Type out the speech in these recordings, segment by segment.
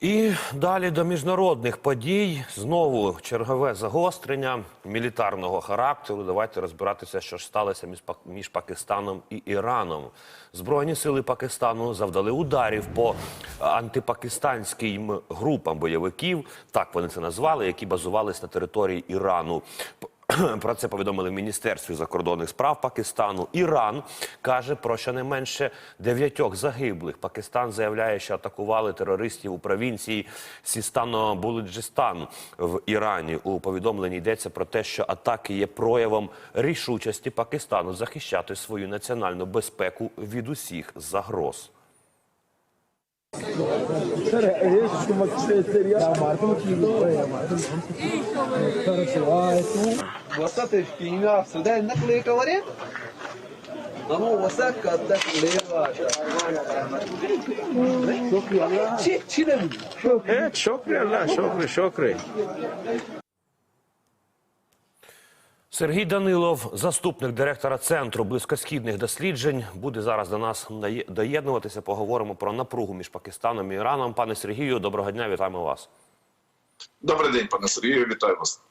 І далі до міжнародних подій знову чергове загострення мілітарного характеру. Давайте розбиратися, що ж сталося між, Пакистаном і Іраном. Збройні сили Пакистану завдали ударів по антипакистанським групам бойовиків, так вони це назвали, які базувались на території Ірану. Про це повідомили в Міністерстві закордонних справ Пакистану. Іран каже про щонайменше дев'ятьох загиблих. Пакистан заявляє, що атакували терористів у провінції Сістано-Булуджистан в Ірані. У повідомленні йдеться про те, що атаки є проявом рішучості Пакистану захищати свою національну безпеку від усіх загроз. Sir, yes, tu mag seria. Marco que وسط فينا سودان نقلي كوري أنا وسط كده ليوا شيء شيء ده Evet, şokri Allah, şokri, şokri. Сергій Данилов, заступник директора центру близькосхідних досліджень, буде зараз до нас нає- доєднуватися. Поговоримо про напругу між Пакистаном і Іраном. Пане Сергію, доброго дня, вітаємо вас. Добрий день, пане Сергію, вітаю вас.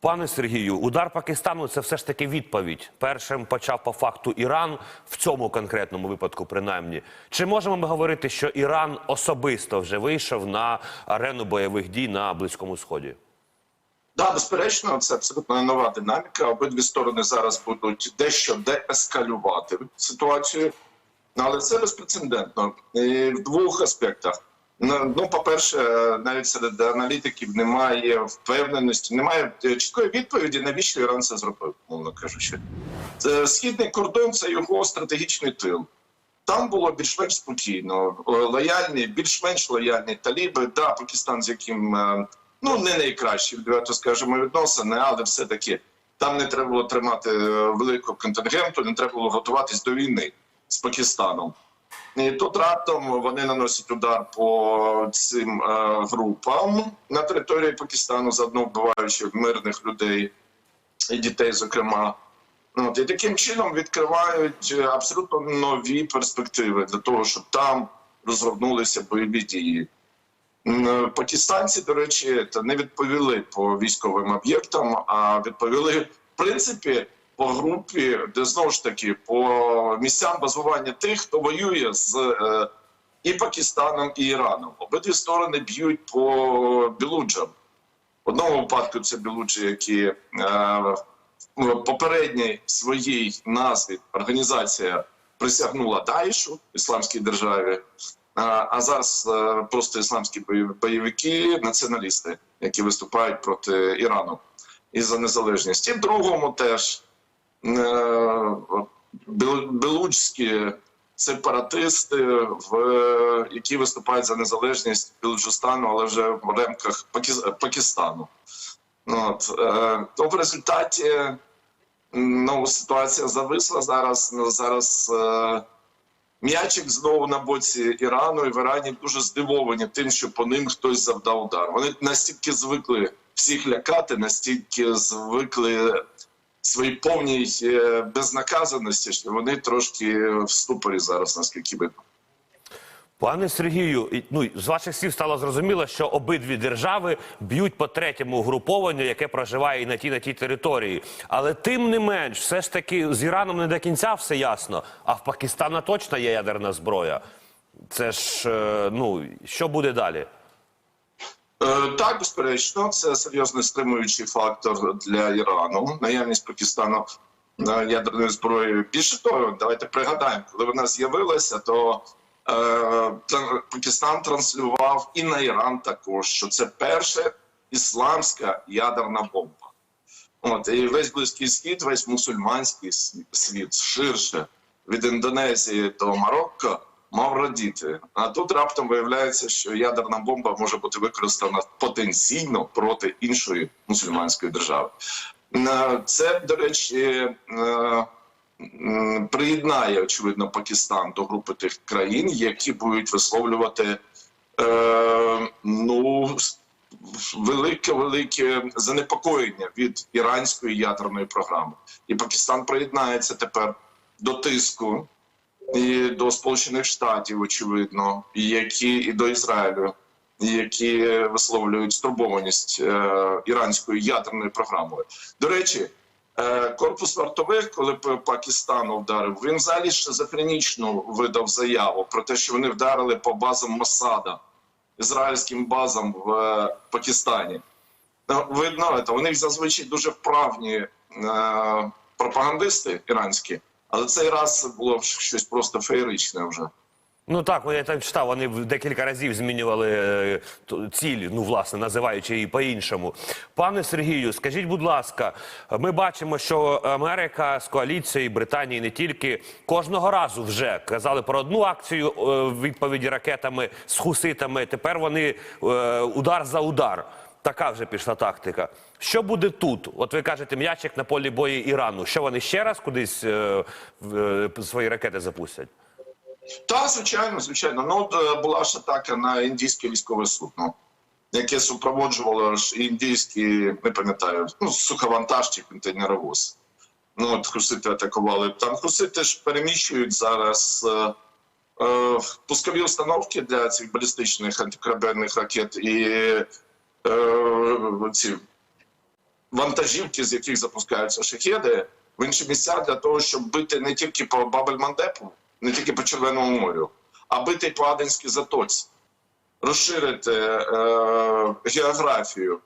Пане Сергію, удар Пакистану це все ж таки відповідь. Першим почав по факту Іран в цьому конкретному випадку, принаймні. Чи можемо ми говорити, що Іран особисто вже вийшов на арену бойових дій на Близькому Сході? Да, безперечно, це абсолютно нова динаміка. Обидві сторони зараз будуть дещо деескалювати ситуацію, але це безпрецедентно в двох аспектах. Ну, ну, по-перше, навіть серед аналітиків немає впевненості, немає е, чіткої відповіді, навіщо Іран це зробив, мовно кажучи. Східний кордон це його стратегічний тил. Там було більш-менш спокійно. Е, Лояльні, більш-менш лояльні таліби. Да, Пакистан, з яким е, ну не найкращі, відверто скажемо, відносини, але все-таки там не треба було тримати е, великого контингенту, не треба було готуватись до війни з Пакистаном. Тут раптом вони наносять удар по цим е, групам на території Пакистану, заодно вбиваючи мирних людей і дітей, зокрема. От, і таким чином відкривають абсолютно нові перспективи для того, щоб там розгорнулися бойові дії. Пакистанці, до речі, не відповіли по військовим об'єктам, а відповіли в принципі по групі, де знову ж таки по місцям базування тих, хто воює з е, і Пакистаном, і Іраном. Обидві сторони б'ють по білуджам. В одному випадку це білуджі, які е, в попередній своїй назві організація присягнула Даїшу, ісламській державі. А, а зараз е, просто ісламські бойовики, націоналісти, які виступають проти Ірану і за незалежність. І в другому теж е, белуджські сепаратисти, які виступають за незалежність Білуджистану, але вже в рамках Пакистану. От, е, то в результаті ну, ситуація зависла зараз. Ну, зараз е, м'ячик знову на боці Ірану, і в Ірані дуже здивовані тим, що по ним хтось завдав удар. Вони настільки звикли всіх лякати, настільки звикли своїй повній е, безнаказаності, що вони трошки в ступорі зараз, наскільки видно. Пане Сергію, ну з ваших слів стало зрозуміло, що обидві держави б'ють по третьому угрупованню, яке проживає і на тій на тій території. Але тим не менш, все ж таки з Іраном не до кінця все ясно. А в Пакистана точно є ядерна зброя. Це ж е, ну що буде далі? Е, Так, безперечно, це серйозний стримуючий фактор для Ірану. Наявність Пакистану ядерної зброї. Більше того, давайте пригадаємо, коли вона з'явилася, то е, Пакистан транслював і на Іран також, що це перша ісламська ядерна бомба. От і весь близький схід, весь мусульманський світ ширше від Індонезії до Марокко мав радіти. А тут раптом виявляється, що ядерна бомба може бути використана потенційно проти іншої мусульманської держави. Е, Це, до речі, е, приєднає очевидно Пакистан до групи тих країн, які будуть висловлювати е, ну велике велике занепокоєння від іранської ядерної програми, і Пакистан приєднається тепер до тиску і до Сполучених Штатів, очевидно, і які і до Ізраїлю, які висловлюють стурбованість е, іранською ядерною програмою. До речі, е, корпус вартових, коли Пакистан вдарив, він взагалі шизофренічно видав заяву про те, що вони вдарили по базам Масада, ізраїльським базам в е, Пакистані. Ну, Видно, це вони зазвичай дуже вправні пропагандисти іранські, але цей раз було щось просто феєричне вже. Ну так, я там читав, вони декілька разів змінювали е, ціль, ну власне, називаючи її по-іншому. Пане Сергію, скажіть, будь ласка, ми бачимо, що Америка з коаліцією Британії не тільки кожного разу вже казали про одну акцію е, відповіді ракетами з хуситами. Тепер вони е, удар за удар. Така вже пішла тактика. Що буде тут? От ви кажете, м'ячик на полі бою Ірану. Що вони ще раз кудись е, е, свої ракети запустять? Так, звичайно, звичайно. Ну, е, була ж атака на індійське військове судно, яке супроводжувало ж індійські, не пам'ятаю, ну, суховантаж чи контейнеровоз. Ну, от хусити атакували. Там хусити ж переміщують зараз е, е, пускові установки для цих балістичних антикорабельних ракет і ці вантажівки, з яких запускаються шахеди, в інші місця для того, щоб бити не тільки по Бабель-Мандепу, не тільки по Червоному морю, а бити по Аденській затоці, розширити е, географію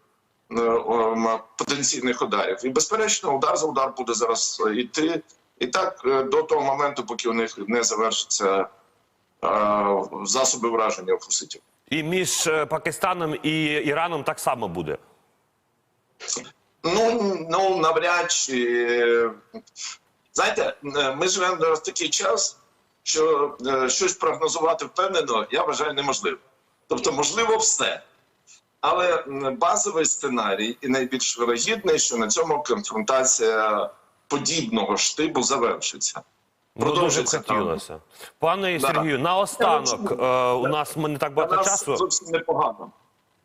е, ем, потенційних ударів. І, безперечно, удар за удар буде зараз е, йти. І так е, до того моменту, поки у них не завершаться е, засоби враження у хуситів. І між е, Пакистаном і Іраном так само буде. Ну, ну навряд чи. Знаєте, е, ми живемо зараз такий час, що е, щось прогнозувати впевнено, я вважаю, неможливо. Тобто, можливо, все. Але базовий сценарій і найбільш вирогідний, що на цьому конфронтація подібного штибу завершиться. Дуже там. хотілося. Пане Да. Сергію, наостанок, да. у нас ми не так Для багато нас часу. зовсім непогано.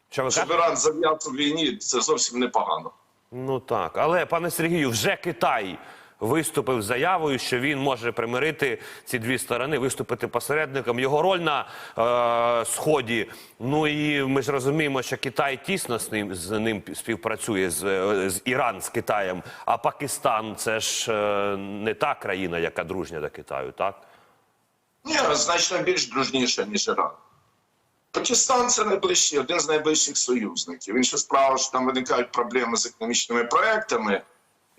Що ви Щоб? Іран зав'яв у війні, це зовсім непогано. Ну так, але пане Сергію, вже Китай виступив з заявою, що він може примирити ці дві сторони, виступити посередником. Його роль на е, сході. Ну і ми ж розуміємо, що Китай тісно з ним з ним співпрацює з, е, з Іран з Китаєм. А Пакистан це ж е, не та країна, яка дружня до Китаю, так? Ні, значно більш дружніше, ніж Іран. Пакистан це найближчий, один з найближчих союзників. Інша справа, що там виникають проблеми з економічними проектами,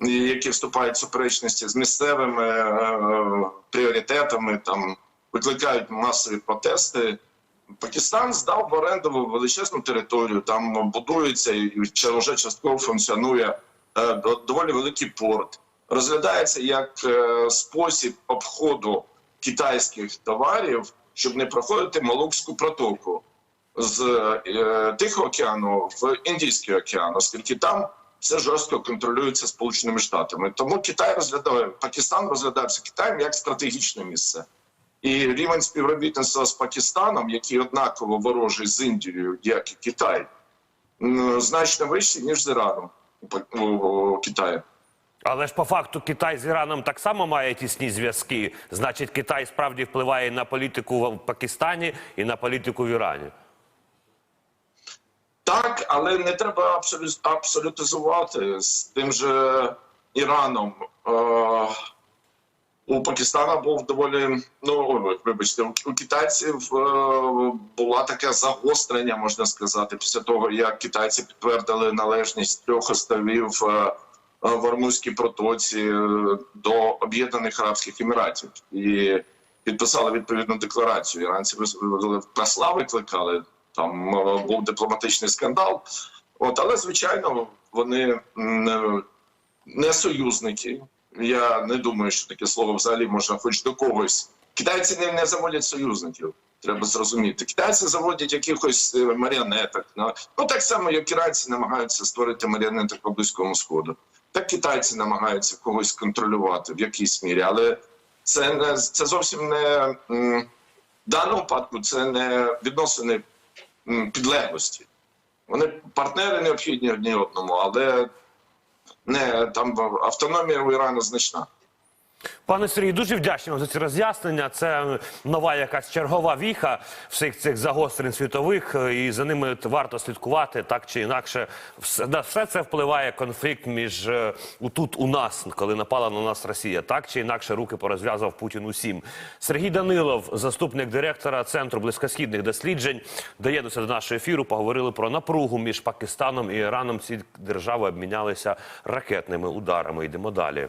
які вступають в суперечності з місцевими е, пріоритетами, там викликають масові протести. Пакистан здав в оренду величезну територію, там будується і вже частково функціонує е, доволі великий порт. Розглядається як е, спосіб обходу китайських товарів, щоб не проходити Малукську протоку з е, Тихого океану в Індійський океан, оскільки там все жорстко контролюється Сполученими Штатами. Тому Китай розглядає Пакистан розглядався Китаєм як стратегічне місце. І рівень співробітництва з Пакистаном, який однаково ворожий з Індією, як і Китай, значно вищий, ніж з Іраном у Китаї. Але ж по факту Китай з Іраном так само має тісні зв'язки. Значить, Китай справді впливає на політику в Пакистані і на політику в Ірані. Так, але не треба абсолютизувати з тим же Іраном. Е, у Пакистана був доволі, ну вибачте, у, китайців е, була таке загострення, можна сказати, після того, як китайці підтвердили належність трьох островів е, в Ормузькій протоці до Об'єднаних Арабських Еміратів і підписали відповідну декларацію. Іранці посла викликали. Там е, був дипломатичний скандал. От, але звичайно, вони е, не союзники. Я не думаю, що таке слово взагалі можна хоч до когось. Китайці не, не заводять союзників. Треба зрозуміти. Китайці заводять якихось е, маріонеток. Ну, ну так само, як іранці намагаються створити маріонеток по близькому сходу. Так китайці намагаються когось контролювати в якійсь мірі, але це не це зовсім не в даному випадку. Це не відносини підлеглості. Вони партнери необхідні одні одному, але не там автономія у Ірану значна. Пане Сергій, дуже вдячні вам за ці роз'яснення. Це нова якась чергова віха всіх цих загострень світових, е, і за ними варто слідкувати так чи інакше. Все, на все це впливає конфлікт між е, тут у нас, коли напала на нас Росія. Так чи інакше руки порозв'язав Путін усім. Сергій Данилов, заступник директора центру близькосхідних досліджень, доєднався до нашого ефіру. Поговорили про напругу між Пакистаном і Іраном. Ці держави обмінялися ракетними ударами. Йдемо далі.